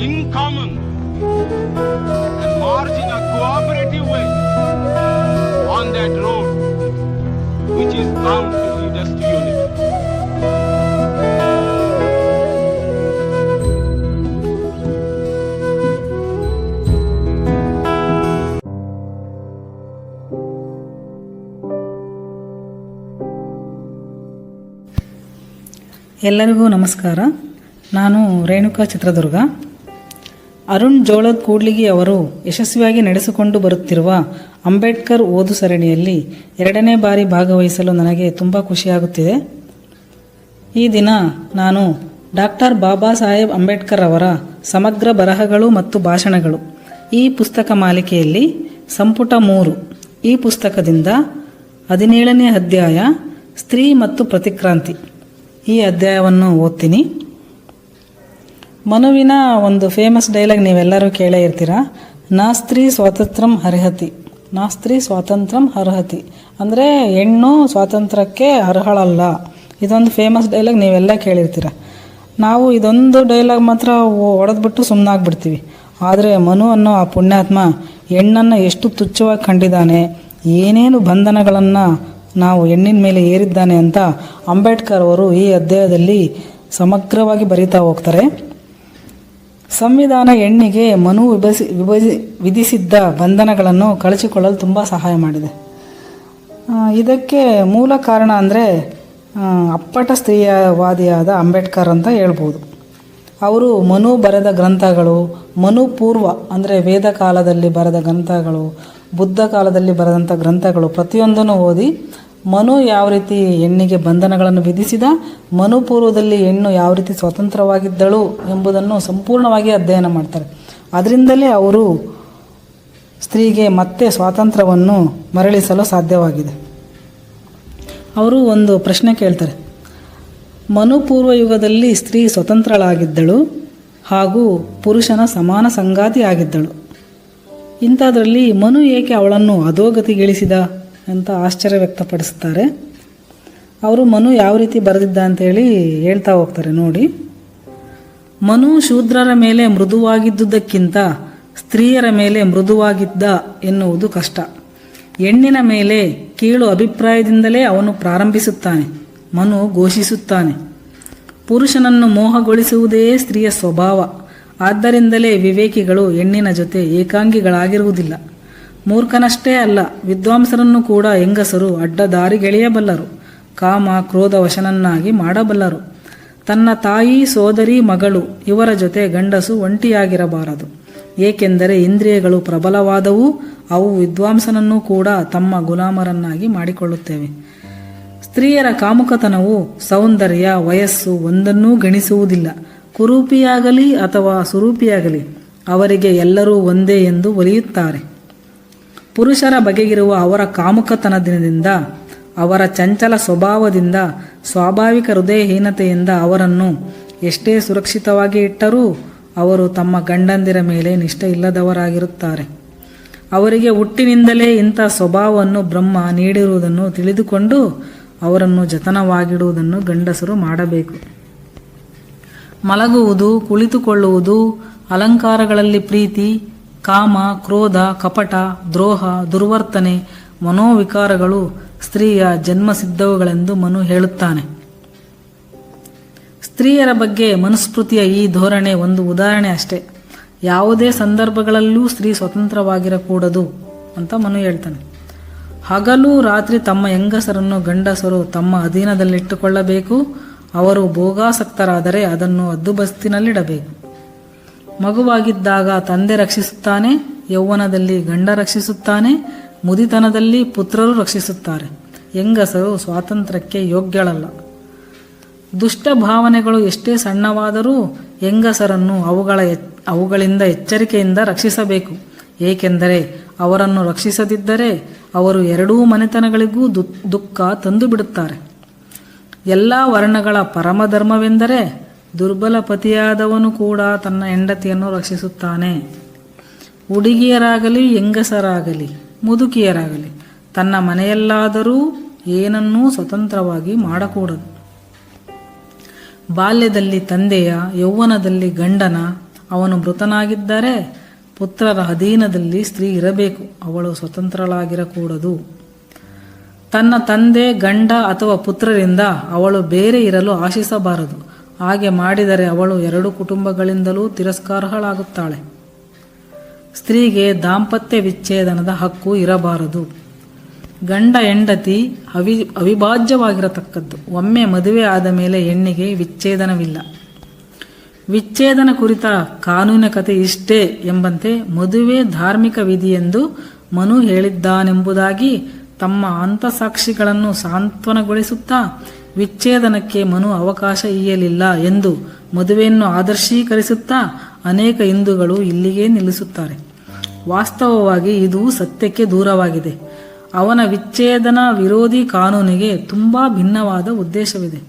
in common and march in a cooperative way on that road which is bound to lead us to unity. ಎಲ್ಲರಿಗೂ ನಮಸ್ಕಾರ ನಾನು ರೇಣುಕಾ ಚಿತ್ರದುರ್ಗ ಅರುಣ್ ಜೋಳದ್ ಕೂಡ್ಲಿಗಿ ಅವರು ಯಶಸ್ವಿಯಾಗಿ ನಡೆಸಿಕೊಂಡು ಬರುತ್ತಿರುವ ಅಂಬೇಡ್ಕರ್ ಓದು ಸರಣಿಯಲ್ಲಿ ಎರಡನೇ ಬಾರಿ ಭಾಗವಹಿಸಲು ನನಗೆ ತುಂಬ ಖುಷಿಯಾಗುತ್ತಿದೆ. ಈ ದಿನ ನಾನು ಡಾಕ್ಟರ್ ಬಾಬಾ ಸಾಹೇಬ್ ಅಂಬೇಡ್ಕರ್ ಅವರ ಸಮಗ್ರ ಬರಹಗಳು ಮತ್ತು ಭಾಷಣಗಳು. ಈ ಪುಸ್ತಕ ಮಾಲಿಕೆಯಲ್ಲಿ ಸಂಪುಟ ಮೂರು. ಈ ಪುಸ್ತಕದಿಂದ ಹದಿನೇಳನೇ ಅಧ್ಯಾಯ, ಸ್ತ್ರೀ ಮತ್ತು ಪ್ರತಿಕ್ರಾಂತಿ. ಈ ಅಧ್ಯಾಯವನ್ನು ಓದ್ತೀನಿ. ಮನುವಿನ ಒಂದು ಫೇಮಸ್ ಡೈಲಾಗ್ ನೀವೆಲ್ಲರೂ ಕೇಳೇ ಇರ್ತೀರ? ನಾ ಸ್ತ್ರೀ ಸ್ವಾತಂತ್ರ್ಯಂ ಅರ್ಹತಿ. ನಾ ಸ್ತ್ರೀ ಸ್ವಾತಂತ್ರ್ಯಂ ಅರ್ಹತಿ. ಅಂದರೆ ಹೆಣ್ಣು ಸ್ವಾತಂತ್ರ್ಯಕ್ಕೆ ಅರ್ಹಳಲ್ಲ. ಇದೊಂದು ಫೇಮಸ್ ಡೈಲಾಗ್ ನೀವೆಲ್ಲ ಕೇಳಿರ್ತೀರ? ನಾವು ಇದೊಂದು ಡೈಲಾಗ್ ಮಾತ್ರ ಒಡೆದ್ಬಿಟ್ಟು ಸುಮ್ಮನಾಗ್ಬಿಡ್ತೀವಿ ಆದರೆ ಮನು ಅನ್ನೋ ಆ ಪುಣ್ಯಾತ್ಮ ಹೆಣ್ಣನ್ನು ಎಷ್ಟು ತುಚ್ಛವಾಗಿ ಕಂಡಿದ್ದಾನೆ, ಏನೇನು ಬಂಧನಗಳನ್ನು ನಾವು ಹೆಣ್ಣಿನ ಮೇಲೆ ಏರಿದ್ದಾನೆ ಅಂತ ಅಂಬೇಡ್ಕರ್ ಅವರು ಈ ಅಧ್ಯಾಯದಲ್ಲಿ ಸಮಗ್ರವಾಗಿ ಬರೀತಾ ಹೋಗ್ತಾರೆ. ಸಂವಿಧಾನ ಹೆಣ್ಣಿಗೆ ಮನು ವಿಭಜಿ ವಿಭಜಿ, ವಿಧಿಸಿದ್ದ ಬಂಧನಗಳನ್ನು ಕಳಚಿಕೊಳ್ಳಲು ತುಂಬ ಸಹಾಯ ಮಾಡಿದೆ. ಇದಕ್ಕೆ ಮೂಲ ಕಾರಣ ಅಂದರೆ ಅಪ್ಪಟ ಸ್ತ್ರೀಯವಾದಿಯಾದ ಅಂಬೇಡ್ಕರ್ ಅಂತ ಹೇಳ್ಬೋದು. ಅವರು ಮನು ಬರೆದ ಗ್ರಂಥಗಳು, ಮನು ಪೂರ್ವ ಅಂದರೆ ವೇದ ಕಾಲದಲ್ಲಿ ಬರೆದ ಗ್ರಂಥಗಳು, ಬುದ್ಧ ಕಾಲದಲ್ಲಿ ಬರೆದಂಥ ಗ್ರಂಥಗಳು ಪ್ರತಿಯೊಂದನ್ನು ಓದಿ ಮನು ಯಾವ ರೀತಿ ಹೆಣ್ಣಿಗೆ ಬಂಧನಗಳನ್ನು ವಿಧಿಸಿದ, ಮನು ಪೂರ್ವದಲ್ಲಿ ಹೆಣ್ಣು ಯಾವ ರೀತಿ ಸ್ವತಂತ್ರವಾಗಿದ್ದಳು ಎಂಬುದನ್ನು ಸಂಪೂರ್ಣವಾಗಿ ಅಧ್ಯಯನ ಮಾಡ್ತಾರೆ. ಅದರಿಂದಲೇ ಅವರು ಸ್ತ್ರೀಗೆ ಮತ್ತೆ ಸ್ವಾತಂತ್ರ್ಯವನ್ನು ಮರಳಿಸಲು ಸಾಧ್ಯವಾಗಿದೆ. ಅವರು ಒಂದು ಪ್ರಶ್ನೆ ಕೇಳ್ತಾರೆ. ಮನುಪೂರ್ವ ಯುಗದಲ್ಲಿ ಸ್ತ್ರೀ ಸ್ವತಂತ್ರಳಾಗಿದ್ದಳು ಹಾಗೂ ಪುರುಷನ ಸಮಾನ ಸಂಗಾತಿ ಆಗಿದ್ದಳು ಇಂಥದ್ರಲ್ಲಿ ಮನು ಏಕೆ ಅವಳನ್ನು ಅಧೋಗತಿಗಿಳಿಸಿದ? ಅಂತ ಆಶ್ಚರ್ಯ ವ್ಯಕ್ತಪಡಿಸ್ತಾರೆ. ಅವರು ಮನು ಯಾವ ರೀತಿ ಬರೆದಿದ್ದ ಅಂತೇಳಿ ಹೇಳ್ತಾ ಹೋಗ್ತಾರೆ ನೋಡಿ. ಮನು ಶೂದ್ರರ ಮೇಲೆ ಮೃದುವಾಗಿದ್ದುದಕ್ಕಿಂತ ಸ್ತ್ರೀಯರ ಮೇಲೆ ಮೃದುವಾಗಿದ್ದ ಎನ್ನುವುದು ಕಷ್ಟ. ಹೆಣ್ಣಿನ ಮೇಲೆ ಕೀಳು ಅಭಿಪ್ರಾಯದಿಂದಲೇ ಅವನು ಪ್ರಾರಂಭಿಸುತ್ತಾನೆ, ಮನು ಘೋಷಿಸುತ್ತಾನೆ. ಪುರುಷನನ್ನು ಮೋಹಗೊಳಿಸುವುದೇ ಸ್ತ್ರೀಯ ಸ್ವಭಾವ. ಆದ್ದರಿಂದಲೇ ವಿವೇಕಿಗಳು ಹೆಣ್ಣಿನ ಜೊತೆ ಏಕಾಂಗಿಗಳಾಗಿರುವುದಿಲ್ಲ. ಮೂರ್ಖನಷ್ಟೇ ಅಲ್ಲ, ವಿದ್ವಾಂಸರನ್ನು ಕೂಡ ಹೆಂಗಸರು ಅಡ್ಡ ದಾರಿಗೆಳೆಯಬಲ್ಲರು, ಕಾಮ ಕ್ರೋಧ ವಶನನ್ನಾಗಿ ಮಾಡಬಲ್ಲರು. ತನ್ನ ತಾಯಿ, ಸೋದರಿ, ಮಗಳು, ಇವರ ಜೊತೆ ಗಂಡಸು ಒಂಟಿಯಾಗಿರಬಾರದು. ಏಕೆಂದರೆ ಇಂದ್ರಿಯಗಳು ಪ್ರಬಲವಾದವು, ಅವು ವಿದ್ವಾಂಸನನ್ನು ಕೂಡ ತಮ್ಮ ಗುಲಾಮರನ್ನಾಗಿ ಮಾಡಿಕೊಳ್ಳುತ್ತೇವೆ. ಸ್ತ್ರೀಯರ ಕಾಮುಕತನವು ಸೌಂದರ್ಯ, ವಯಸ್ಸು ಒಂದನ್ನೂ ಗಣಿಸುವುದಿಲ್ಲ ಕುರೂಪಿಯಾಗಲಿ ಅಥವಾ ಸುರೂಪಿಯಾಗಲಿ, ಅವರಿಗೆ ಎಲ್ಲರೂ ಒಂದೇ ಎಂದು ಒಲಿಯುತ್ತಾರೆ. ಪುರುಷರ ಬಗೆಗಿರುವ ಅವರ ಕಾಮುಕತನದಿಂದ, ಅವರ ಚಂಚಲ ಸ್ವಭಾವದಿಂದ, ಸ್ವಾಭಾವಿಕ ಹೃದಯಹೀನತೆಯಿಂದ ಅವರನ್ನು ಎಷ್ಟೇ ಸುರಕ್ಷಿತವಾಗಿ ಇಟ್ಟರೂ ಅವರು ತಮ್ಮ ಗಂಡಂದಿರ ಮೇಲೆ ನಿಷ್ಠೆ ಇಲ್ಲದವರಾಗಿರುತ್ತಾರೆ ಅವರಿಗೆ ಹುಟ್ಟಿನಿಂದಲೇ ಇಂಥ ಸ್ವಭಾವವನ್ನು ಬ್ರಹ್ಮ ನೀಡಿರುವುದನ್ನು ತಿಳಿದುಕೊಂಡು ಅವರನ್ನು ಜತನವಾಗಿಡುವುದನ್ನು ಗಂಡಸರು ಮಾಡಬೇಕು. ಮಲಗುವುದು, ಕುಳಿತುಕೊಳ್ಳುವುದು, ಅಲಂಕಾರಗಳಲ್ಲಿ ಪ್ರೀತಿ ಕಾಮ, ಕ್ರೋಧ, ಕಪಟ, ದ್ರೋಹ, ದುರ್ವರ್ತನೆ, ಮನೋವಿಕಾರಗಳು ಸ್ತ್ರೀಯ ಜನ್ಮಸಿದ್ಧವುಗಳೆಂದು ಮನು ಹೇಳುತ್ತಾನೆ. ಸ್ತ್ರೀಯರ ಬಗ್ಗೆ ಮನುಸ್ಮೃತಿಯ ಈ ಧೋರಣೆ ಒಂದು ಉದಾಹರಣೆ ಅಷ್ಟೇ. ಯಾವುದೇ ಸಂದರ್ಭಗಳಲ್ಲೂ ಸ್ತ್ರೀ ಸ್ವತಂತ್ರವಾಗಿರಕೂಡದು ಅಂತ ಮನು ಹೇಳ್ತಾನೆ. ಹಗಲು ರಾತ್ರಿ ತಮ್ಮ ಹೆಂಗಸರನ್ನು ಗಂಡಸರು ತಮ್ಮ ಅಧೀನದಲ್ಲಿಟ್ಟುಕೊಳ್ಳಬೇಕು, ಅವರು ಭೋಗಾಸಕ್ತರಾದರೆ ಅದನ್ನು ಹದ್ದುಬಸ್ತಿನಲ್ಲಿಡಬೇಕು ಮಗುವಾಗಿದ್ದಾಗ ತಂದೆ ರಕ್ಷಿಸುತ್ತಾನೆ, ಯೌವನದಲ್ಲಿ ಗಂಡ ರಕ್ಷಿಸುತ್ತಾನೆ, ಮುದಿತನದಲ್ಲಿ ಪುತ್ರರು ರಕ್ಷಿಸುತ್ತಾರೆ. ಹೆಂಗಸರು ಸ್ವಾತಂತ್ರ್ಯಕ್ಕೆ ಯೋಗ್ಯಳಲ್ಲ. ದುಷ್ಟ ಭಾವನೆಗಳು ಎಷ್ಟೇ ಸಣ್ಣವಾದರೂ ಹೆಂಗಸರನ್ನು ಅವುಗಳ ಅವುಗಳಿಂದ ಎಚ್ಚರಿಕೆಯಿಂದ ರಕ್ಷಿಸಬೇಕು. ಏಕೆಂದರೆ ಅವರನ್ನು ರಕ್ಷಿಸದಿದ್ದರೆ ಅವರು ಎರಡೂ ಮನೆತನಗಳಿಗೂ ದುಃಖ ತಂದು ಬಿಡುತ್ತಾರೆ ಎಲ್ಲ ವರ್ಣಗಳ ಪರಮಧರ್ಮವೆಂದರೆ ದುರ್ಬಲ ಪತಿಯಾದವನು ಕೂಡ ತನ್ನ ಹೆಂಡತಿಯನ್ನು ರಕ್ಷಿಸುತ್ತಾನೆ. ಹುಡುಗಿಯರಾಗಲಿ, ಹೆಂಗಸರಾಗಲಿ, ಮುದುಕಿಯರಾಗಲಿ, ತನ್ನ ಮನೆಯಲ್ಲಾದರೂ ಏನನ್ನೂ ಸ್ವತಂತ್ರವಾಗಿ ಮಾಡಕೂಡದು. ಬಾಲ್ಯದಲ್ಲಿ ತಂದೆಯ, ಯೌವನದಲ್ಲಿ ಗಂಡನ, ಅವನು ಮೃತನಾಗಿದ್ದರೆ ಪುತ್ರರ ಅಧೀನದಲ್ಲಿ ಸ್ತ್ರೀ ಇರಬೇಕು, ಅವಳು ಸ್ವತಂತ್ರಳಾಗಿರಕೂಡದು. ತನ್ನ ತಂದೆ, ಗಂಡ ಅಥವಾ ಪುತ್ರರಿಂದ ಅವಳು ಬೇರೆ ಇರಲು ಆಶಿಸಬಾರದು. ಹಾಗೆ ಮಾಡಿದರೆ ಅವಳು ಎರಡು ಕುಟುಂಬಗಳಿಂದಲೂ ತಿರಸ್ಕಾರಗಳಾಗುತ್ತಾಳೆ. ಸ್ತ್ರೀಗೆ ದಾಂಪತ್ಯ ವಿಚ್ಛೇದನದ ಹಕ್ಕು ಇರಬಾರದು. ಗಂಡ ಹೆಂಡತಿ ಅವಿ, ಅವಿಭಾಜ್ಯವಾಗಿರತಕ್ಕದ್ದು. ಒಮ್ಮೆ ಮದುವೆ ಆದ ಮೇಲೆ ಹೆಣ್ಣಿಗೆ ವಿಚ್ಛೇದನವಿಲ್ಲ. ವಿಚ್ಛೇದನ ಕುರಿತ ಕಾನೂನಿನ ಕತೆ ಇಷ್ಟೇ ಎಂಬಂತೆ ಮದುವೆ ಧಾರ್ಮಿಕ ವಿಧಿಯೆಂದು ಮನು ಹೇಳಿದ್ದಾನೆಂಬುದಾಗಿ ತಮ್ಮ ಅಂತಸಾಕ್ಷಿಗಳನ್ನು ಸಾಂತ್ವನಗೊಳಿಸುತ್ತಾ ವಿಚ್ಛೇದನಕ್ಕೆ ಮನು ಅವಕಾಶ ಇಯ್ಯಲಿಲ್ಲ ಎಂದು ಮದುವೆಯನ್ನು ಆದರ್ಶೀಕರಿಸುತ್ತಾ ಅನೇಕ ಹಿಂದೂಗಳು ಇಲ್ಲಿಗೆ ನಿಲ್ಲಿಸುತ್ತಾರೆ. ವಾಸ್ತವವಾಗಿ ಇದು ಸತ್ಯಕ್ಕೆ ದೂರವಾಗಿದೆ. ಅವನ ವಿಚ್ಛೇದನ ವಿರೋಧಿ ಕಾನೂನಿಗೆ ತುಂಬಾ ಭಿನ್ನವಾದ ಉದ್ದೇಶವಿದೆ.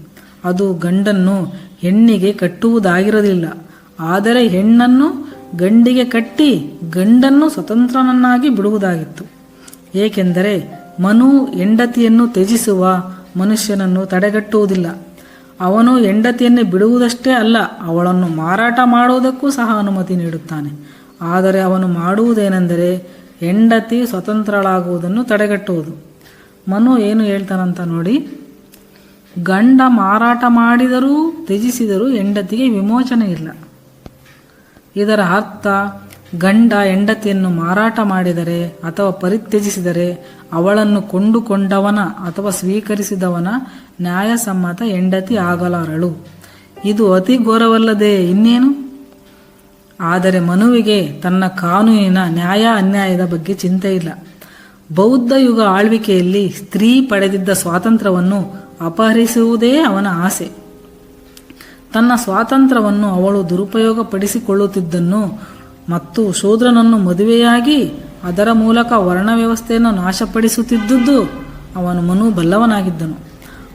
ಅದು ಗಂಡನ್ನು ಹೆಣ್ಣಿಗೆ ಕಟ್ಟುವುದಾಗಿರಲಿಲ್ಲ. ಆದರೆ ಹೆಣ್ಣನ್ನು ಗಂಡಿಗೆ ಕಟ್ಟಿ ಗಂಡನ್ನು ಸ್ವತಂತ್ರನನ್ನಾಗಿ ಬಿಡುವುದಾಗಿತ್ತು. ಏಕೆಂದರೆ ಮನು ಹೆಂಡತಿಯನ್ನು ತ್ಯಜಿಸುವ ಮನುಷ್ಯನನ್ನು ತಡೆಗಟ್ಟುವುದಿಲ್ಲ. ಅವನು ಹೆಂಡತಿಯನ್ನು ಬಿಡುವುದಷ್ಟೇ ಅಲ್ಲ, ಅವಳನ್ನು ಮಾರಾಟ ಮಾಡುವುದಕ್ಕೂ ಸಹ ಅನುಮತಿ ನೀಡುತ್ತಾನೆ. ಆದರೆ ಅವನು ಮಾಡುವುದೇನೆಂದರೆ ಹೆಂಡತಿ ಸ್ವತಂತ್ರಳಾಗುವುದನ್ನು ತಡೆಗಟ್ಟುವುದು. ಮನು ಏನು ಹೇಳ್ತಾನಂತ ನೋಡಿ, ಗಂಡ ಮಾರಾಟ ಮಾಡಿದರೂ ತ್ಯಜಿಸಿದರೂ ಹೆಂಡತಿಗೆ ವಿಮೋಚನೆ ಇಲ್ಲ. ಇದರ ಅರ್ಥ ಗಂಡ ಹೆಂಡತಿಯನ್ನು ಮಾರಾಟ ಮಾಡಿದರೆ ಅಥವಾ ಪರಿತ್ಯಜಿಸಿದರೆ ಅವಳನ್ನು ಕೊಂಡುಕೊಂಡವನ ಅಥವಾ ಸ್ವೀಕರಿಸಿದವನ ನ್ಯಾಯಸಮ್ಮತ ಹೆಂಡತಿ ಆಗಲಾರಳು. ಇದು ಅತಿ ಘೋರವಲ್ಲದೆ ಇನ್ನೇನು? ಆದರೆ ಮನುವಿಗೆ ತನ್ನ ಕಾನೂನಿನ ನ್ಯಾಯ ಅನ್ಯಾಯದ ಬಗ್ಗೆ ಚಿಂತೆ ಇಲ್ಲ ಬೌದ್ಧ ಯುಗ ಆಳ್ವಿಕೆಯಲ್ಲಿ ಸ್ತ್ರೀ ಪಡೆದಿದ್ದ ಸ್ವಾತಂತ್ರ್ಯವನ್ನು ಅಪಹರಿಸುವುದೇ ಅವನ ಆಸೆ. ತನ್ನ ಸ್ವಾತಂತ್ರ್ಯವನ್ನು ಅವಳು ದುರುಪಯೋಗಪಡಿಸಿಕೊಳ್ಳುತ್ತಿದ್ದನ್ನು ಮತ್ತು ಶೂದ್ರನನ್ನು ಮದುವೆಯಾಗಿ ಅದರ ಮೂಲಕ ವರ್ಣ ವ್ಯವಸ್ಥೆಯನ್ನು ನಾಶಪಡಿಸುತ್ತಿದ್ದುದು ಅವನು ಮನು ಬಲ್ಲವನಾಗಿದ್ದನು.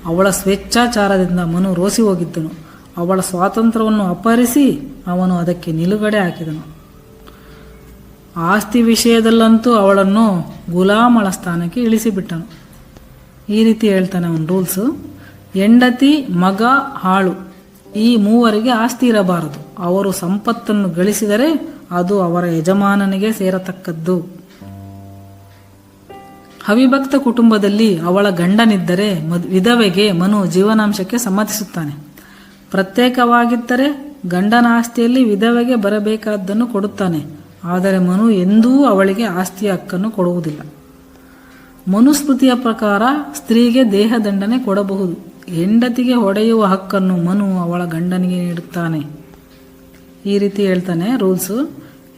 ಅವಳ ಸ್ವೇಚ್ಛಾಚಾರದಿಂದ ಮನು ರೋಸಿ ಹೋಗಿದ್ದನು. ಅವಳ ಸ್ವಾತಂತ್ರ್ಯವನ್ನು ಅಪಹರಿಸಿ ಅವನು ಅದಕ್ಕೆ ನಿಲುಗಡೆ ಹಾಕಿದನು. ಆಸ್ತಿ ವಿಷಯದಲ್ಲಂತೂ ಅವಳನ್ನು ಗುಲಾಮಳ ಸ್ಥಾನಕ್ಕೆ ಇಳಿಸಿಬಿಟ್ಟನು. ಈ ರೀತಿ ಹೇಳ್ತಾನೆ ಅವನು ರೂಲ್ಸು. ಹೆಂಡತಿ, ಮಗ, ಹಾಳು ಈ ಮೂವರಿಗೆ ಆಸ್ತಿ ಇರಬಾರದು. ಅವರು ಸಂಪತ್ತನ್ನು ಗಳಿಸಿದರೆ ಅದು ಅವರ ಯಜಮಾನನಿಗೆ ಸೇರತಕ್ಕದ್ದು. ಅವಿಭಕ್ತ ಕುಟುಂಬದಲ್ಲಿ ಅವಳ ಗಂಡನಿದ್ದರೆ ವಿಧವೆಗೆ ಮನು ಜೀವನಾಂಶಕ್ಕೆ ಸಮ್ಮತಿಸುತ್ತಾನೆ. ಪ್ರತ್ಯೇಕವಾಗಿದ್ದರೆ ಗಂಡನ ಆಸ್ತಿಯಲ್ಲಿ ವಿಧವೆಗೆ ಬರಬೇಕಾದ್ದನ್ನು ಕೊಡುತ್ತಾನೆ. ಆದರೆ ಮನು ಎಂದೂ ಅವಳಿಗೆ ಆಸ್ತಿಯ ಹಕ್ಕನ್ನು ಕೊಡುವುದಿಲ್ಲ. ಮನುಸ್ಮೃತಿಯ ಪ್ರಕಾರ ಸ್ತ್ರೀಗೆ ದೇಹದಂಡನೆ ಕೊಡಬಹುದು. ಹೆಂಡತಿಗೆ ಹೊಡೆಯುವ ಹಕ್ಕನ್ನು ಮನು ಅವಳ ಗಂಡನಿಗೆ ನೀಡುತ್ತಾನೆ. ಈ ರೀತಿ ಹೇಳ್ತಾನೆ, ರೂಲ್ಸು.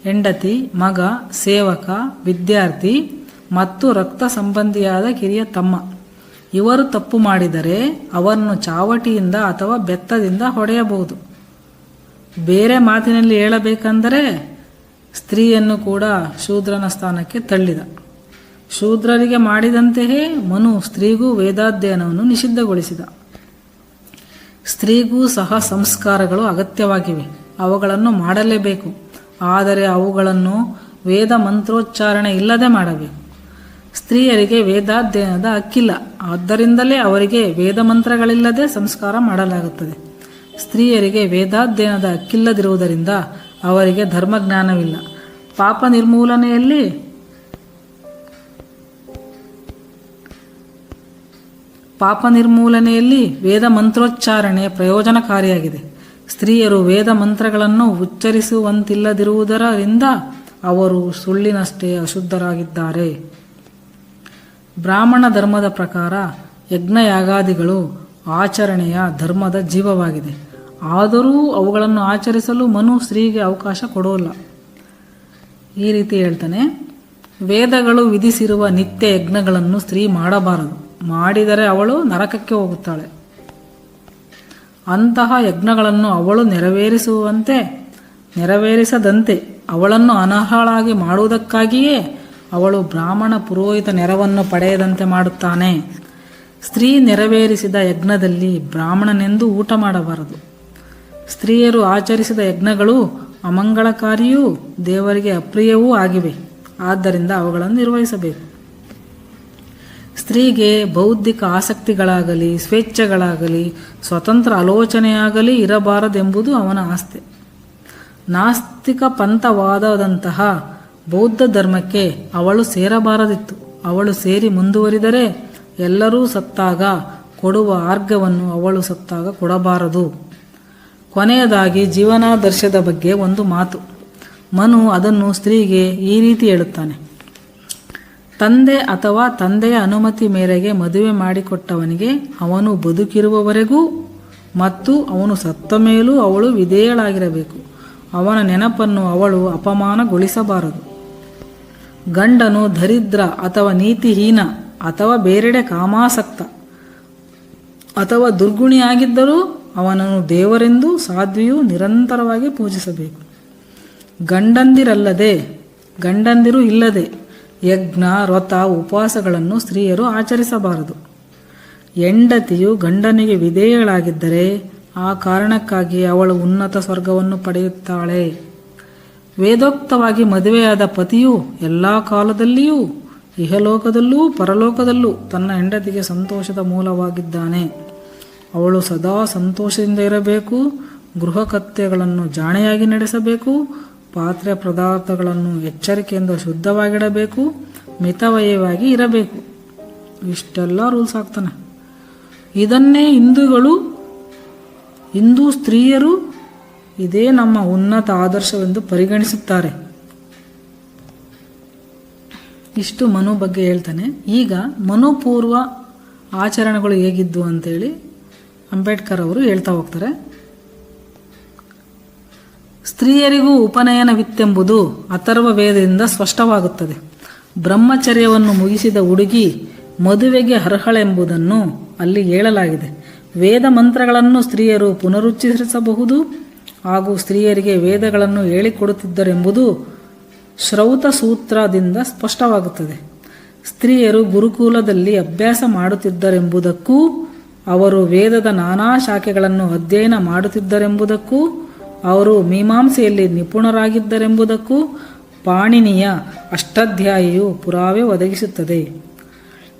ಹೆಂಡತಿ, ಮಗ, ಸೇವಕ, ವಿದ್ಯಾರ್ಥಿ, ಮತ್ತು ರಕ್ತ ಸಂಬಂಧಿಯಾದ ಕಿರಿಯ ತಮ್ಮ. ಇವರು ತಪ್ಪು ಮಾಡಿದರೆ ಅವರನ್ನು ಚಾವಟಿಯಿಂದ ಅಥವಾ ಬೆತ್ತದಿಂದ ಹೊಡೆಯಬಹುದು. ಬೇರೆ ಮಾತಿನಲ್ಲಿ ಹೇಳಬೇಕೆಂದರೆ, ಸ್ತ್ರೀಯನ್ನು ಕೂಡ ಶೂದ್ರನ ಸ್ಥಾನಕ್ಕೆ ತಳ್ಳಿದ. ಶೂದ್ರರಿಗೆ ಮಾಡಿದಂತೆಯೇ ಮನು ಸ್ತ್ರೀಗೂ ವೇದಾಧ್ಯಯನವನ್ನು ನಿಷಿದ್ಧಗೊಳಿಸಿದ. ಸ್ತ್ರೀಗೂ ಸಹ ಸಂಸ್ಕಾರಗಳು ಅಗತ್ಯವಾಗಿವೆ. ಅವುಗಳನ್ನು ಮಾಡಲೇಬೇಕು. ಆದರೆ ಅವುಗಳನ್ನು ವೇದ ಮಂತ್ರೋಚ್ಚಾರಣೆ ಇಲ್ಲದೆ ಮಾಡಬೇಕು. ಸ್ತ್ರೀಯರಿಗೆ ವೇದಾಧ್ಯಯನದ ಹಕ್ಕಿಲ್ಲ ಆದ್ದರಿಂದಲೇ ಅವರಿಗೆ ವೇದ ಮಂತ್ರಗಳಿಲ್ಲದೆ ಸಂಸ್ಕಾರ ಮಾಡಲಾಗುತ್ತದೆ. ಸ್ತ್ರೀಯರಿಗೆ ವೇದಾಧ್ಯಯನದ ಹಕ್ಕಿಲ್ಲದಿರುವುದರಿಂದ ಅವರಿಗೆ ಧರ್ಮಜ್ಞಾನವಿಲ್ಲ. ಪಾಪ ನಿರ್ಮೂಲನೆಯಲ್ಲಿ ಪಾಪ ನಿರ್ಮೂಲನೆಯಲ್ಲಿ ವೇದ ಮಂತ್ರೋಚ್ಚಾರಣೆ ಪ್ರಯೋಜನಕಾರಿಯಾಗಿದೆ. ಸ್ತ್ರೀಯರು ವೇದ ಮಂತ್ರಗಳನ್ನು ಉಚ್ಚರಿಸುವಂತಿಲ್ಲದಿರುವುದರಿಂದ ಅವರು ಸುಳ್ಳಿನಷ್ಟೇ ಅಶುದ್ಧರಾಗಿದ್ದಾರೆ. ಬ್ರಾಹ್ಮಣ ಧರ್ಮದ ಪ್ರಕಾರ ಯಜ್ಞಯಾಗಾದಿಗಳು ಆಚರಣೆಯ ಧರ್ಮದ ಜೀವವಾಗಿದೆ. ಆದರೂ ಅವುಗಳನ್ನು ಆಚರಿಸಲು ಮನು ಸ್ತ್ರೀಗೆ ಅವಕಾಶ ಕೊಡೋಲ್ಲ. ಈ ರೀತಿ ಹೇಳ್ತಾನೆ, ವೇದಗಳು ವಿಧಿಸಿರುವ ನಿತ್ಯ ಯಜ್ಞಗಳನ್ನು ಸ್ತ್ರೀ ಮಾಡಬಾರದು. ಮಾಡಿದರೆ ಅವಳು ನರಕಕ್ಕೆ ಹೋಗುತ್ತಾಳೆ. ಅಂತಹ ಯಜ್ಞಗಳನ್ನು ಅವಳು ನೆರವೇರಿಸುವಂತೆ, ನೆರವೇರಿಸದಂತೆ ಅವಳನ್ನು ಅನರ್ಹಳಾಗಿ ಮಾಡುವುದಕ್ಕಾಗಿಯೇ ಅವಳು ಬ್ರಾಹ್ಮಣ ಪುರೋಹಿತ ನೆರವನ್ನು ಪಡೆಯದಂತೆ ಮಾಡುತ್ತಾನೆ. ಸ್ತ್ರೀ ನೆರವೇರಿಸಿದ ಯಜ್ಞದಲ್ಲಿ ಬ್ರಾಹ್ಮಣನೆಂದು ಊಟ ಮಾಡಬಾರದು. ಸ್ತ್ರೀಯರು ಆಚರಿಸಿದ ಯಜ್ಞಗಳು ಅಮಂಗಳಕಾರಿಯೂ ದೇವರಿಗೆ ಅಪ್ರಿಯವೂ ಆಗಿವೆ. ಆದ್ದರಿಂದ ಅವುಗಳನ್ನು ನಿರ್ವಹಿಸಬೇಕು. ಸ್ತ್ರೀಗೆ ಬೌದ್ಧಿಕ ಆಸಕ್ತಿಗಳಾಗಲಿ, ಸ್ವೇಚ್ಛೆಗಳಾಗಲಿ, ಸ್ವತಂತ್ರ ಆಲೋಚನೆಯಾಗಲಿ ಇರಬಾರದೆಂಬುದು ಅವನ ಆಸ್ತೆ. ನಾಸ್ತಿಕ ಪಂಥವಾದದಂತಹ ಬೌದ್ಧ ಧರ್ಮಕ್ಕೆ ಅವಳು ಸೇರಬಾರದಿತ್ತು. ಅವಳು ಸೇರಿ ಮುಂದುವರಿದರೆ ಎಲ್ಲರೂ ಸತ್ತಾಗ ಕೊಡುವ ಆರ್ಗವನ್ನು ಅವಳು ಸತ್ತಾಗ ಕೊಡಬಾರದು. ಕೊನೆಯದಾಗಿ ಜೀವನಾದರ್ಶದ ಬಗ್ಗೆ ಒಂದು ಮಾತು. ಮನು ಅದನ್ನು ಸ್ತ್ರೀಗೆ ಈ ರೀತಿ ಹೇಳುತ್ತಾನೆ. ತಂದೆ ಅಥವಾ ತಂದೆಯ ಅನುಮತಿ ಮೇರೆಗೆ ಮದುವೆ ಮಾಡಿಕೊಟ್ಟವನಿಗೆ ಅವನು ಬದುಕಿರುವವರೆಗೂ ಮತ್ತು ಅವನು ಸತ್ತ ಮೇಲೂ ಅವಳು ವಿಧೇಯಳಾಗಿರಬೇಕು. ಅವನ ನೆನಪನ್ನು ಅವಳು ಅಪಮಾನಗೊಳಿಸಬಾರದು. ಗಂಡನು ದರಿದ್ರ ಅಥವಾ ನೀತಿಹೀನ ಅಥವಾ ಬೇರೆಡೆ ಕಾಮಾಸಕ್ತ ಅಥವಾ ದುರ್ಗುಣಿಯಾಗಿದ್ದರೂ ಅವನನ್ನು ದೇವರೆಂದು ಸಾಧ್ವಿಯು ನಿರಂತರವಾಗಿ ಪೂಜಿಸಬೇಕು. ಗಂಡಂದಿರಲ್ಲದೆ ಗಂಡಂದಿರು ಇಲ್ಲದೆ ಯಜ್ಞ, ವ್ರತ, ಉಪವಾಸಗಳನ್ನು ಸ್ತ್ರೀಯರು ಆಚರಿಸಬಾರದು. ಹೆಂಡತಿಯು ಗಂಡನಿಗೆ ವಿಧೇಯಳಾಗಿದ್ದರೆ ಆ ಕಾರಣಕ್ಕಾಗಿ ಅವಳು ಉನ್ನತ ಸ್ವರ್ಗವನ್ನು ಪಡೆಯುತ್ತಾಳೆ. ವೇದೋಕ್ತವಾಗಿ ಮದುವೆಯಾದ ಪತಿಯು ಎಲ್ಲ ಕಾಲದಲ್ಲಿಯೂ, ಇಹಲೋಕದಲ್ಲೂ, ಪರಲೋಕದಲ್ಲೂ ತನ್ನ ಹೆಂಡತಿಗೆ ಸಂತೋಷದ ಮೂಲವಾಗಿದ್ದಾನೆ. ಅವಳು ಸದಾ ಸಂತೋಷದಿಂದ ಇರಬೇಕು, ಗೃಹ ಕತ್ಯಗಳನ್ನು ಜಾಣೆಯಾಗಿ ನಡೆಸಬೇಕು ಪಾತ್ರೆ ಪದಾರ್ಥಗಳನ್ನು ಎಚ್ಚರಿಕೆಯಿಂದ ಶುದ್ಧವಾಗಿಡಬೇಕು ಮಿತವಯವಾಗಿ ಇರಬೇಕು. ಇಷ್ಟೆಲ್ಲ ರೂಲ್ಸ್ ಆಗ್ತಾನೆ. ಇದನ್ನೇ ಹಿಂದೂಗಳು, ಹಿಂದೂ ಸ್ತ್ರೀಯರು ಇದೇ ನಮ್ಮ ಉನ್ನತ ಆದರ್ಶವೆಂದು ಪರಿಗಣಿಸುತ್ತಾರೆ. ಇಷ್ಟು ಮನು ಬಗ್ಗೆ ಹೇಳ್ತಾನೆ. ಈಗ ಮನುಪೂರ್ವ ಆಚರಣೆಗಳು ಹೇಗಿದ್ದು ಅಂತೇಳಿ ಅಂಬೇಡ್ಕರ್ ಅವರು ಹೇಳ್ತಾ ಹೋಗ್ತಾರೆ. ಸ್ತ್ರೀಯರಿಗೂ ಉಪನಯನವಿತ್ತೆಂಬುದು ಅಥರ್ವ ವೇದದಿಂದ ಸ್ಪಷ್ಟವಾಗುತ್ತದೆ. ಬ್ರಹ್ಮಚರ್ಯವನ್ನು ಮುಗಿಸಿದ ಹುಡುಗಿ ಮದುವೆಗೆ ಅರ್ಹಳೆಂಬುದನ್ನು ಅಲ್ಲಿ ಹೇಳಲಾಗಿದೆ. ವೇದ ಮಂತ್ರಗಳನ್ನು ಸ್ತ್ರೀಯರು ಪುನರುಚ್ಚರಿಸಬಹುದು ಹಾಗೂ ಸ್ತ್ರೀಯರಿಗೆ ವೇದಗಳನ್ನು ಹೇಳಿಕೊಡುತ್ತಿದ್ದರೆಂಬುದು ಶ್ರೌತ ಸೂತ್ರದಿಂದ ಸ್ಪಷ್ಟವಾಗುತ್ತದೆ. ಸ್ತ್ರೀಯರು ಗುರುಕುಲದಲ್ಲಿ ಅಭ್ಯಾಸ ಮಾಡುತ್ತಿದ್ದರೆಂಬುದಕ್ಕೂ, ಅವರು ವೇದದ ನಾನಾ ಶಾಖೆಗಳನ್ನು ಅಧ್ಯಯನ ಮಾಡುತ್ತಿದ್ದರೆಂಬುದಕ್ಕೂ ಅವರು ಮೀಮಾಂಸೆಯಲ್ಲಿ ನಿಪುಣರಾಗಿದ್ದರೆಂಬುದಕ್ಕೂ ಪಾಣಿನಿಯ ಅಷ್ಟಾಧ್ಯಾಯಿಯು ಪುರಾವೆ ಒದಗಿಸುತ್ತದೆ.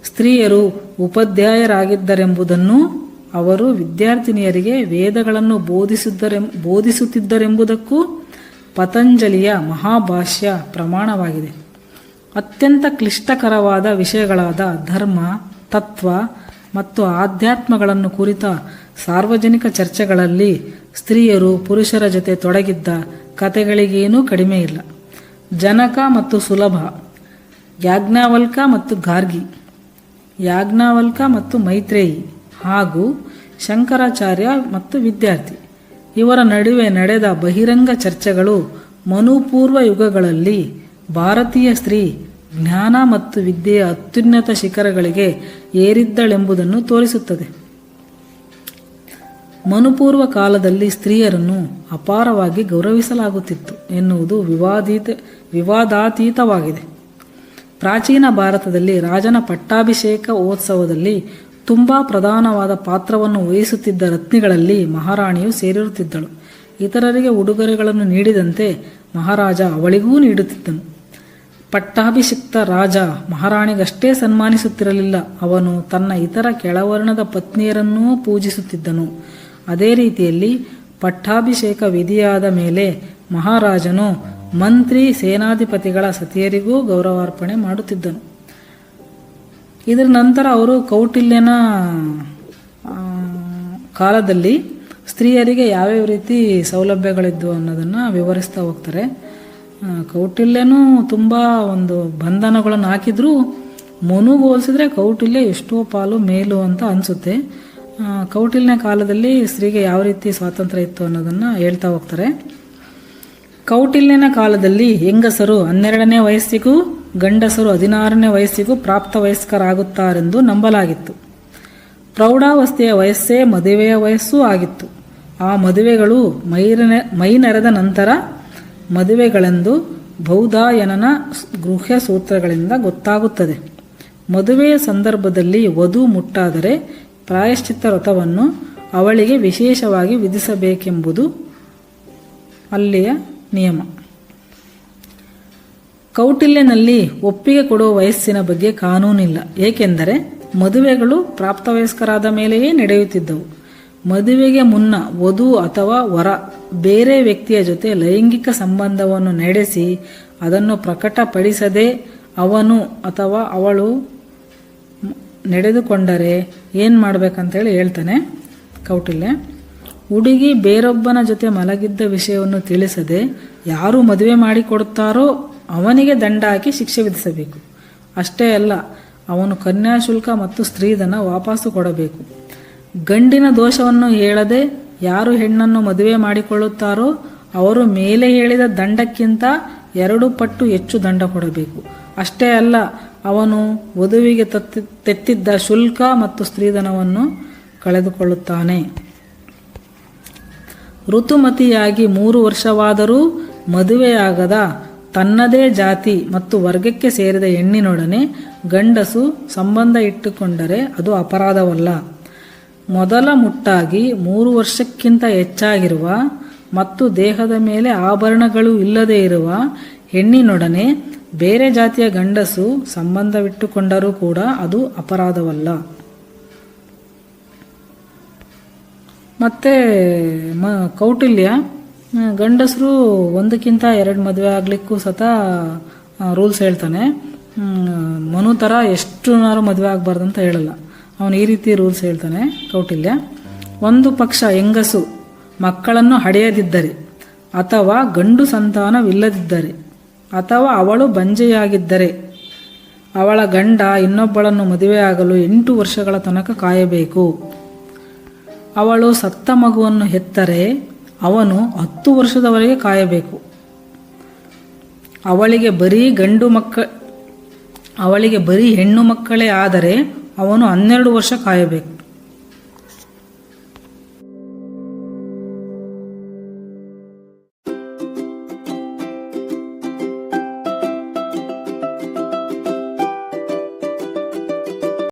ಸ್ತ್ರೀಯರು ಉಪಾಧ್ಯಾಯರಾಗಿದ್ದರೆಂಬುದನ್ನು ಅವರು ವಿದ್ಯಾರ್ಥಿನಿಯರಿಗೆ ವೇದಗಳನ್ನು ಬೋಧಿಸಿದ್ದರೆ, ಬೋಧಿಸುತ್ತಿದ್ದರೆಂಬುದಕ್ಕೂ ಪತಂಜಲಿಯ ಮಹಾಭಾಷ್ಯ ಪ್ರಮಾಣವಾಗಿದೆ. ಅತ್ಯಂತ ಕ್ಲಿಷ್ಟಕರವಾದ ವಿಷಯಗಳಾದ ಧರ್ಮ, ತತ್ವ ಮತ್ತು ಆಧ್ಯಾತ್ಮಗಳನ್ನು ಕುರಿತ ಸಾರ್ವಜನಿಕ ಚರ್ಚೆಗಳಲ್ಲಿ ಸ್ತ್ರೀಯರು ಪುರುಷರ ಜೊತೆ ತೊಡಗಿದ್ದ ಕತೆಗಳಿಗೇನೂ ಕಡಿಮೆ ಇಲ್ಲ. ಜನಕ ಮತ್ತು ಸುಲಭ, ಯಾಜ್ಞಾವಲ್ಕ ಮತ್ತು ಗಾರ್ಗಿ, ಯಾಜ್ಞಾವಲ್ಕ ಮತ್ತು ಮೈತ್ರೇಯಿ ಹಾಗೂ ಶಂಕರಾಚಾರ್ಯ ಮತ್ತು ವಿದ್ಯಾರ್ಥಿ. ಇವರ ನಡುವೆ ನಡೆದ ಬಹಿರಂಗ ಚರ್ಚೆಗಳು ಮನುಪೂರ್ವ ಯುಗಗಳಲ್ಲಿ ಭಾರತೀಯ ಸ್ತ್ರೀ ಜ್ಞಾನ ಮತ್ತು ವಿದ್ಯೆಯ ಅತ್ಯುನ್ನತ ಶಿಖರಗಳಿಗೆ ಏರಿದ್ದಳೆಂಬುದನ್ನು ತೋರಿಸುತ್ತದೆ. ಮನುಪೂರ್ವ ಕಾಲದಲ್ಲಿ ಸ್ತ್ರೀಯರನ್ನು ಅಪಾರವಾಗಿ ಗೌರವಿಸಲಾಗುತ್ತಿತ್ತು ಎನ್ನುವುದು ವಿವಾದೀತ, ವಿವಾದಾತೀತವಾಗಿದೆ. ಪ್ರಾಚೀನ ಭಾರತದಲ್ಲಿ ರಾಜನ ಪಟ್ಟಾಭಿಷೇಕ ಉತ್ಸವದಲ್ಲಿ ತುಂಬ ಪ್ರಧಾನವಾದ ಪಾತ್ರವನ್ನು ವಹಿಸುತ್ತಿದ್ದ ರತ್ನಿಗಳಲ್ಲಿ ಮಹಾರಾಣಿಯು ಸೇರಿರುತ್ತಿದ್ದಳು. ಇತರರಿಗೆ ಉಡುಗೊರೆಗಳನ್ನು ನೀಡಿದಂತೆ ಮಹಾರಾಜ ಅವಳಿಗೂ ನೀಡುತ್ತಿದ್ದನು. ಪಟ್ಟಾಭಿಷಿಕ್ತ ರಾಜ ಮಹಾರಾಣಿಗಷ್ಟೇ ಸನ್ಮಾನಿಸುತ್ತಿರಲಿಲ್ಲ. ಅವನು ತನ್ನ ಇತರ ಕೆಳವರ್ಣದ ಪತ್ನಿಯರನ್ನೂ ಪೂಜಿಸುತ್ತಿದ್ದನು. ಅದೇ ರೀತಿಯಲ್ಲಿ ಪಟ್ಟಾಭಿಷೇಕ ವಿಧಿಯಾದ ಮೇಲೆ ಮಹಾರಾಜನು ಮಂತ್ರಿ ಸೇನಾಧಿಪತಿಗಳ ಸತಿಯರಿಗೂ ಗೌರವಾರ್ಪಣೆ ಮಾಡುತ್ತಿದ್ದನು. ಇದರ ನಂತರ ಅವರು ಕೌಟಿಲ್ಯನ ಕಾಲದಲ್ಲಿ ಸ್ತ್ರೀಯರಿಗೆ ಯಾವ್ಯಾವ ರೀತಿ ಸೌಲಭ್ಯಗಳಿದ್ವು ಅನ್ನೋದನ್ನು ವಿವರಿಸ್ತಾ ಹೋಗ್ತಾರೆ. ಕೌಟಿಲ್ಯನೂ ತುಂಬ ಒಂದು ಬಂಧನಗಳನ್ನು ಹಾಕಿದ್ರು. ಮನುಗೋಲಿಸಿದ್ರೆ ಕೌಟಿಲ್ಯ ಎಷ್ಟೋ ಪಾಲು ಮೇಲು ಅಂತ ಅನಿಸುತ್ತೆ. ಕೌಟಿಲ್ಯನ ಕಾಲದಲ್ಲಿ ಸ್ತ್ರೀಗೆ ಯಾವ ರೀತಿ ಸ್ವಾತಂತ್ರ್ಯ ಇತ್ತು ಅನ್ನೋದನ್ನು ಹೇಳ್ತಾ ಹೋಗ್ತಾರೆ. ಕೌಟಿಲ್ಯನ ಕಾಲದಲ್ಲಿ ಹೆಂಗಸರು ಹನ್ನೆರಡನೇ ವಯಸ್ಸಿಗೂ ಗಂಡಸರು ಹದಿನಾರನೇ ವಯಸ್ಸಿಗೂ ಪ್ರಾಪ್ತ ವಯಸ್ಕರಾಗುತ್ತಾರೆಂದು ನಂಬಲಾಗಿತ್ತು. ಪ್ರೌಢಾವಸ್ಥೆಯ ವಯಸ್ಸೇ ಮದುವೆಯ ವಯಸ್ಸೂ ಆಗಿತ್ತು. ಆ ಮದುವೆಗಳು ಮೈರನೆ ಮೈ ನೆರೆದ ನಂತರ ಮದುವೆಗಳೆಂದು ಬೌಧಾಯನನ ಗೃಹ್ಯ ಸೂತ್ರಗಳಿಂದ ಗೊತ್ತಾಗುತ್ತದೆ. ಮದುವೆಯ ಸಂದರ್ಭದಲ್ಲಿ ವಧು ಮುಟ್ಟಾದರೆ ಪ್ರಾಯಶ್ಚಿತ್ತ ವ್ರತವನ್ನು ಅವಳಿಗೆ ವಿಶೇಷವಾಗಿ ವಿಧಿಸಬೇಕೆಂಬುದು ಅಲ್ಲಿಯ ನಿಯಮ. ಕೌಟಿಲ್ಯನಲ್ಲಿ ಒಪ್ಪಿಗೆ ಕೊಡುವ ವಯಸ್ಸಿನ ಬಗ್ಗೆ ಕಾನೂನಿಲ್ಲ. ಏಕೆಂದರೆ ಮದುವೆಗಳು ಪ್ರಾಪ್ತವಯಸ್ಕರಾದ ಮೇಲೆಯೇ ನಡೆಯುತ್ತಿದ್ದವು. ಮದುವೆಗೆ ಮುನ್ನ ವಧು ಅಥವಾ ವರ ಬೇರೆ ವ್ಯಕ್ತಿಯ ಜೊತೆ ಲೈಂಗಿಕ ಸಂಬಂಧವನ್ನು ನಡೆಸಿ ಅದನ್ನು ಪ್ರಕಟಪಡಿಸದೆ ಅವನು ಅಥವಾ ಅವಳು ನಡೆದುಕೊಂಡರೆ ಏನು ಮಾಡಬೇಕಂತೇಳಿ ಹೇಳ್ತಾನೆ ಕೌಟಿಲ್ಯ. ಹುಡುಗಿ ಬೇರೊಬ್ಬನ ಜೊತೆ ಮಲಗಿದ್ದ ವಿಷಯವನ್ನು ತಿಳಿಸದೆ ಯಾರು ಮದುವೆ ಮಾಡಿಕೊಡುತ್ತಾರೋ ಅವನಿಗೆ ದಂಡ ಹಾಕಿ ಶಿಕ್ಷೆ ವಿಧಿಸಬೇಕು. ಅಷ್ಟೇ ಅಲ್ಲ, ಅವನು ಕನ್ಯಾಶುಲ್ಕ ಮತ್ತು ಸ್ತ್ರೀಧನ ವಾಪಸ್ಸು ಕೊಡಬೇಕು. ಗಂಡಿನ ದೋಷವನ್ನು ಹೇಳದೆ ಯಾರು ಹೆಣ್ಣನ್ನು ಮದುವೆ ಮಾಡಿಕೊಳ್ಳುತ್ತಾರೋ ಅವರು ಮೇಲೆ ಹೇಳಿದ ದಂಡಕ್ಕಿಂತ ಎರಡು ಪಟ್ಟು ಹೆಚ್ಚು ದಂಡ ಕೊಡಬೇಕು. ಅಷ್ಟೇ ಅಲ್ಲ ಅವನು ವಧುವಿಗೆ ತತ್ತಿ, ತೆತ್ತಿದ್ದ ಶುಲ್ಕ ಮತ್ತು ಸ್ತ್ರೀಧನವನ್ನು ಕಳೆದುಕೊಳ್ಳುತ್ತಾನೆ. ಋತುಮತಿಯಾಗಿ ಮೂರು ವರ್ಷವಾದರೂ ಮದುವೆಯಾಗದ ತನ್ನದೇ ಜಾತಿ ಮತ್ತು ವರ್ಗಕ್ಕೆ ಸೇರಿದ ಹೆಣ್ಣಿನೊಡನೆ ಗಂಡಸು ಸಂಬಂಧ ಇಟ್ಟುಕೊಂಡರೆ ಅದು ಅಪರಾಧವಲ್ಲ. ಮೊದಲ ಮುಟ್ಟಾಗಿ ಮೂರು ವರ್ಷಕ್ಕಿಂತ ಹೆಚ್ಚಾಗಿರುವ ಮತ್ತು ದೇಹದ ಮೇಲೆ ಆಭರಣಗಳು ಇಲ್ಲದೇ ಇರುವ ಹೆಣ್ಣಿನೊಡನೆ ಬೇರೆ ಜಾತಿಯ ಗಂಡಸು ಸಂಬಂಧವಿಟ್ಟುಕೊಂಡರೂ ಕೂಡ ಅದು ಅಪರಾಧವಲ್ಲ. ಮತ್ತು, ಮ, ಕೌಟಿಲ್ಯ ಗಂಡಸರು ಒಂದಕ್ಕಿಂತ ಎರಡು ಮದುವೆ ಆಗಲಿಕ್ಕೂ ಸತ ರೂಲ್ಸ್ ಹೇಳ್ತಾನೆ. ಮನು ಥರ ಎಷ್ಟುನಾರು ಮದುವೆ ಆಗಬಾರ್ದು ಅಂತ ಹೇಳಲ್ಲ. ಅವನು ಈ ರೀತಿ ರೂಲ್ಸ್ ಹೇಳ್ತಾನೆ, ಕೌಟಿಲ್ಯ. ಒಂದು ಪಕ್ಷ ಹೆಂಗಸು ಮಕ್ಕಳನ್ನು ಹಡೆಯದಿದ್ದರೆ ಅಥವಾ ಗಂಡು ಸಂತಾನವಿಲ್ಲದಿದ್ದರೆ ಅಥವಾ ಅವಳು ಬಂಜೆಯಾಗಿದ್ದರೆ ಅವಳ ಗಂಡ ಇನ್ನೊಬ್ಬಳನ್ನು ಮದುವೆಯಾಗಲು ಎಂಟು ವರ್ಷಗಳ ತನಕ ಕಾಯಬೇಕು. ಅವಳು ಸತ್ತ ಮಗುವನ್ನು ಹೆತ್ತರೆ ಅವನು ಹತ್ತು ವರ್ಷದವರೆಗೆ ಕಾಯಬೇಕು. ಅವಳಿಗೆ ಬರೀ ಗಂಡು ಮಕ್ಕ, ಅವಳಿಗೆ ಬರೀ ಹೆಣ್ಣು ಮಕ್ಕಳೇ ಆದರೆ ಅವನು ಹನ್ನೆರಡು ವರ್ಷ ಕಾಯಬೇಕು.